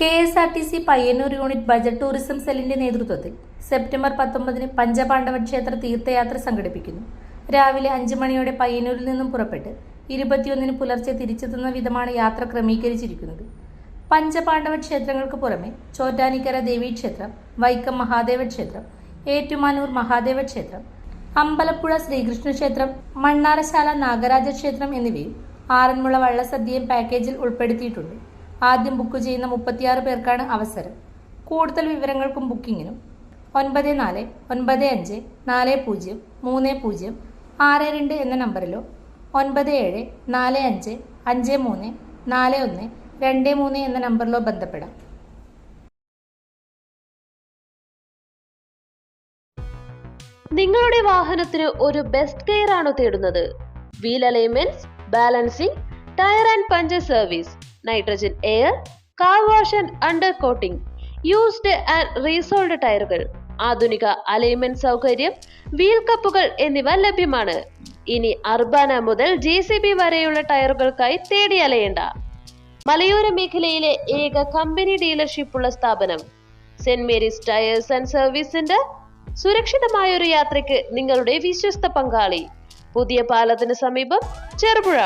K S R T C Payyanur unit budget tourism സെല്ലിന്റെ നേതൃത്വത്തിൽ September പത്തൊമ്പതിന് പഞ്ചപാണ്ഡവ ക്ഷേത്ര തീർത്ഥയാത്ര സംഘടിപ്പിക്കുന്നു. രാവിലെ അഞ്ച് മണിയോടെ പയ്യന്നൂരിൽ നിന്നും പുറപ്പെട്ട് ഇരുപത്തിയൊന്നിന് പുലർച്ചെ തിരിച്ചെത്തുന്ന വിധമാണ് യാത്ര ക്രമീകരിച്ചിരിക്കുന്നത്. പഞ്ചപാണ്ഡവ ക്ഷേത്രങ്ങൾക്ക് പുറമെ ചോറ്റാനിക്കര ദേവീക്ഷേത്രം വൈക്കം മഹാദേവ ക്ഷേത്രം ഏറ്റുമാനൂർ മഹാദേവ ക്ഷേത്രം അമ്പലപ്പുഴ ശ്രീകൃഷ്ണ ക്ഷേത്രം മണ്ണാറശാല നാഗരാജ ക്ഷേത്രം എന്നിവയും ആറന്മുള വള്ളസദ്യയും പാക്കേജിൽ ഉൾപ്പെടുത്തിയിട്ടുണ്ട്. ആദ്യം ബുക്ക് ചെയ്യുന്ന മുപ്പത്തിയാറ് പേർക്കാണ് അവസരം. കൂടുതൽ വിവരങ്ങൾക്കും ബുക്കിങ്ങിനും ഒൻപത് നാല് ഒൻപത് അഞ്ച് നാല് പൂജ്യം മൂന്ന് പൂജ്യം ആറ് രണ്ട് എന്ന നമ്പറിലോ ഒൻപത് ഏഴ് നാല് അഞ്ച് അഞ്ച് മൂന്ന് നാല് ഒന്ന് രണ്ട് മൂന്ന് എന്ന നമ്പറിലോ ബന്ധപ്പെടാം. നിങ്ങളുടെ വാഹനത്തിന് ഒരു ബെസ്റ്റ് കെയർ ആണോ തേടുന്നത്? Wheel alignments balancing tyre and puncture service nitrogen air car wash and under coating used and resoled ടയറുകൾ ആധുനിക അലൈൻമെന്റ് സൗകര്യം വീൽ കപ്പുകൾ എന്നിവ ലഭ്യമാണ്. ഇനി അർബാന മുതൽ ജെ സി ബി വരെയുള്ള ടയറുകൾക്കായി തേടി അലയേണ്ട. മലയോര മേഖലയിലെ ഏക കമ്പനി ഡീലർഷിപ്പ് ഉള്ള സ്ഥാപനം Saint Mary's tyres and service centre സുരക്ഷിതമായ ഒരു യാത്രയ്ക്ക് നിങ്ങളുടെ വിശ്വസ്ത പങ്കാളി. പുതിയ പാലത്തിന് സമീപം ചെറുപുഴ.